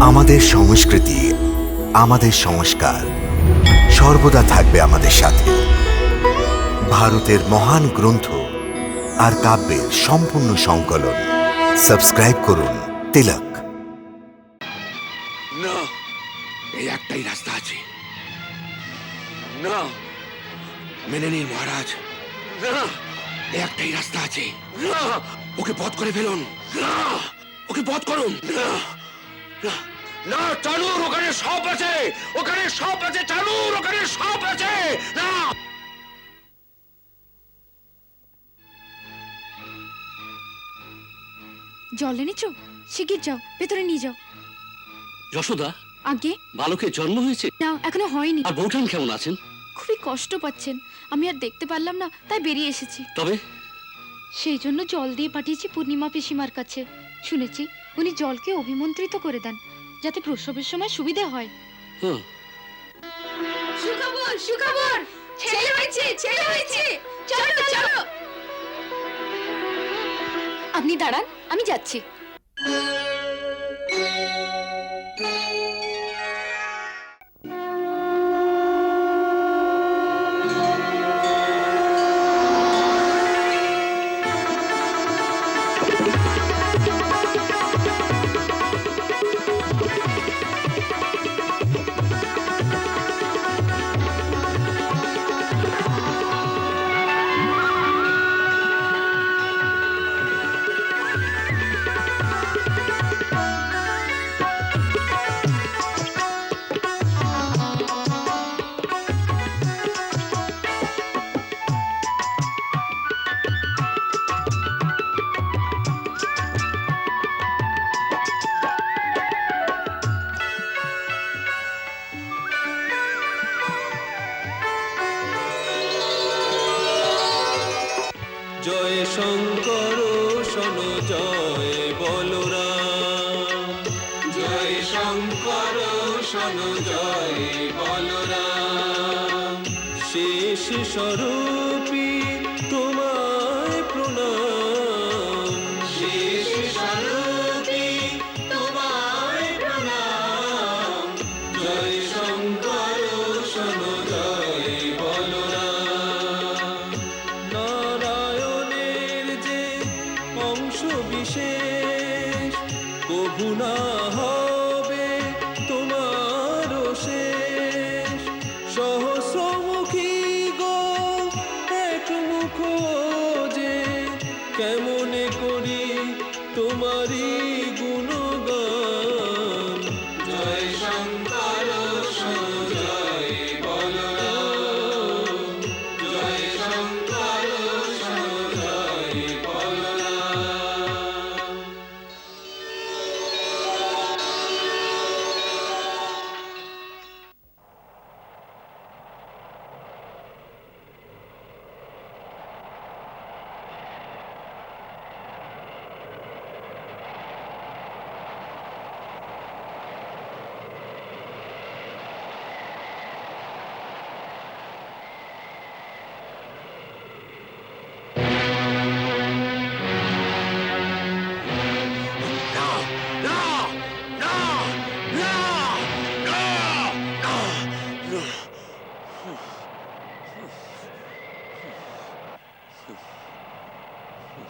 আমাদের সংস্কৃতি, আমাদের সংস্কার সর্বদা থাকবে আমাদের সাথে। ভারতের মহান গ্রন্থ আর কাব্যের সম্পূর্ণ সংকলন। সাবস্ক্রাইব করুন তিলক। না, এই একটাই রাস্তা আছে। না মেনে নিন মহারাজ। না, এই একটাই রাস্তা আছে। না, ওকে বধ করে ফেলুন। না, ওকে বধ করুন। না। না চালুর ওখানে সব আছে। ওখানে সব আছে চালুর ওখানে সব আছে। না। জল এনেছো? শিগগির যাও ভেতরে নিয়ে যাও। যশোদা আগে? বালকের জন্ম হয়েছে? না এখনও হয়নি। আর বৌঠান কেমন আছেন? খুবই কষ্ট পাচ্ছেন। আমি আর দেখতে পারলাম না তাই বেরিয়ে এসেছি। তবে? সেই জন্য জল দিয়ে পাঠিয়েছি পূর্ণিমা পিসিমার কাছে। শুনেছি উনি জলকে অভিমন্ত্রিত করে দেন যাতে প্রসবের সময় সুবিধে হয়। হুম। সুখবর সুখবর! ছেলে হয়েছে ছেলে হয়েছে! চলো চলো! আপনি দাঁড়ান আমি যাচ্ছি। জয় শঙ্কর শোনো জয় বলরাম। জয় শঙ্কর শোনো জয় বলরাম। শেষ স্বরূপী না হবে তোমার শেষ। সহস্রমুখী গো এক মুখ যে কেমনে করি তোমারই Hmm. Hmm.